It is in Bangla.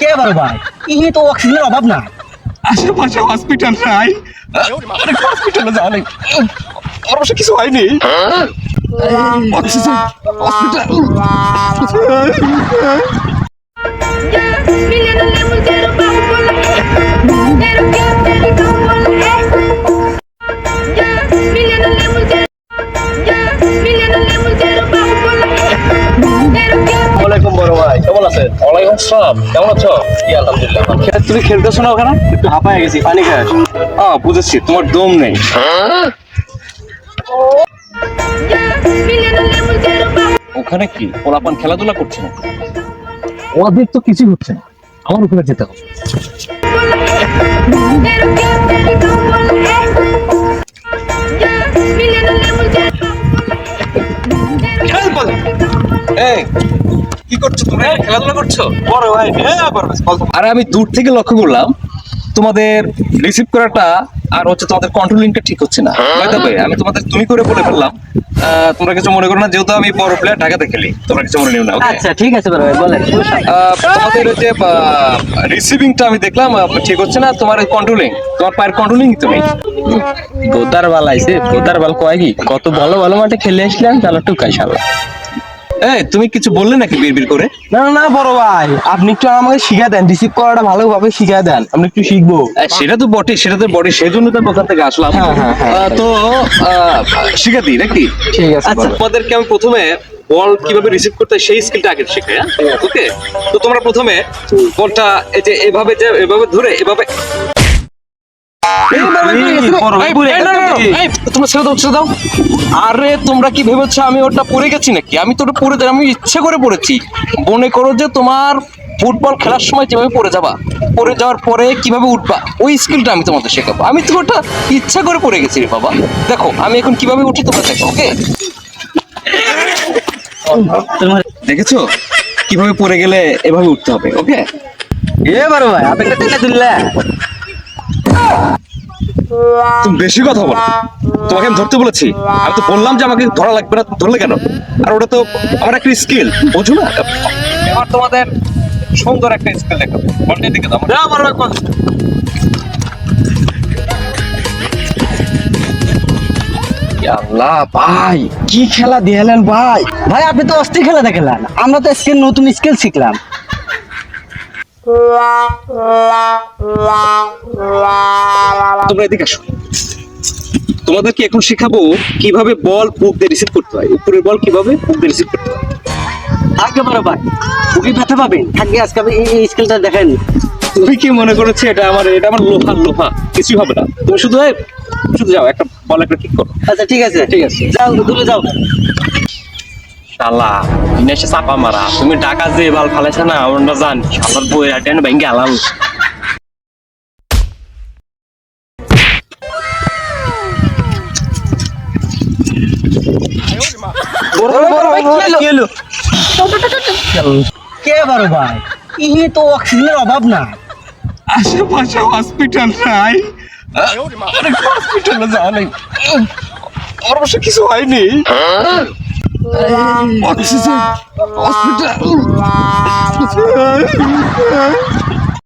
কে বারো ভাই ইনি তো অক্সিজেনের অভাব না। আশেপাশে হসপিটাল নাই। হসপিটালে যাওয়া নেই। আমার অবশ্য কিছু হয়নি। অক্সিজেন হসপিটাল ভাই ওয়ালাইকুম সালাম কেমন আছো? জি আলহামদুলিল্লাহ ভালো। তুমি খেলতেছো না ওখানে? একটু হাঁপায় গেছি। পানি খাস হ্যাঁ বুঝেছি তোমার দম নেই। ওখানে কি? পোলাপান খেলাধুলা করছে না ওদের তো কিছু হচ্ছে না। আমার উপরে যেতে হবে। Quero করছ? তুমি খেলাধুলা করছ? বড় ভাই হ্যাঁ আরে আমি দূর থেকে লক্ষ্য করলাম তোমাদের রিসিভ করাটা আর হচ্ছে তোমাদের কন্ট্রোলিংটা ঠিক হচ্ছে না। ভাই আমি তোমাদের তুমি করে বলে ফেললাম। তোমরা কিছু মনে করো না যেহেতু আমি বড় প্লেয়ার ঢাকাতে খেলি। তোমরা কিছু মনে নিও না আচ্ছা ঠিক আছে বড় ভাই বলেন তোমাদের যে রিসিভিংটা আমি দেখলাম ঠিক হচ্ছে না তোমার কন্ট্রোলিং তোমার পায়ের কন্ট্রোলিং তুমি? গোদার বাল আইছে গোদার বাল কয় কি? কত ভালো ভালো মাঠে খেলে আসলাম তাহলে টুকাই শালা। এই তুমি কিছু বললে নাকি বিড়বিড় করে? না না, না বড় ভাই। আপনি একটু আমাকে শিখা দেন রিসিভ করাটা ভালোভাবে শিখা দেন। আমি একটু শিখব। সেটা তো বটে সেটা তো বটে সেই জন্য তো ওখান থেকে আসলাম। হ্যাঁ, হ্যাঁ, হ্যাঁ। তো শিখা দিই নাকি? ঠিক আছে আচ্ছা। তোমাদেরকে আমি প্রথমে বল কীভাবে রিসিভ করতে সেই স্কিলটা আগে শেখাই ওকে তো তোমরা প্রথমে বলটা এই যে এভাবে যে এভাবে ধরে এভাবে তোমরা ছেড়ে দাও ছেড়ে দাও। আরে তোমরা কি ভেবেছো আমি ওটা পড়ে গেছি নাকি? আমি তো ওটা পড়ে আমি ইচ্ছে করে পড়েছি। মনে করো যে তোমার ফুটবল খেলার সময় যেভাবে পড়ে যাবা পড়ে যাওয়ার পরে কীভাবে উঠবা ওই স্কিলটা আমি তোমাদের শেখাবো। আমি তো ওটা ইচ্ছা করে পড়ে গেছি রে বাবা। দেখো আমি এখন কীভাবে উঠি তোমরা দেখো ওকে? দেখেছ? কীভাবে পড়ে গেলে এভাবে উঠতে হবে ওকে? এ বড় ভাই আপনি টেনে তুমি বেশি কথা বলো। তোমাকে আমি ধরতে বলেছি। আমি তো বললাম যে আমাকে ধরা লাগবে না ধরলে কেন? আর ওটা তো আমার একটা স্কিল বুঝো না? এবার তোমাদের সুন্দর একটা স্কিল দিকে দাও। না বড় ভাই আল্লাহ ভাই কি খেলা দিয়েলেন ভাই? ভাই আপনি তো অস্থির খেলা দেখলেন। আমরা তো স্কিল নতুন স্কিল শিখলাম। তোমরা এদিকে আসো। তোমাদেরকে এখন শেখাবো কীভাবে বল দিয়ে রিসিভ করতে হয়। উপরের বল কীভাবে দিয়ে রিসিভ করতে হয়। আগে ভাই বুকে ব্যথা পাবেন। থাকবে আজকে আপনি এই- স্কিলটা দেখেন। তুমি কি মনে করেছ এটা আমার এটা আমার লোহা লোহা? কিছুই হবে না। তুমি শুধু শুধু যাও একটা বল একটা কিক করো। আচ্ছা ঠিক আছে। ঠিক আছে। যাও দূরে যাও। শালা ইনেসে চাপা মারা। তুমি টাকা যে বাল ফালাইছে না আমরা জান শালার বই আটেন ভেঙ্গে আলাম কে বড় ভাই? ইনি তো অক্সিজেনের অভাব না। আশেপাশে হসপিটাল নাই। অনেক হসপিটালে যাওয়া নেই। ওর অবশ্য কিছু হয়নি। অক্সিজেন। হসপিটাল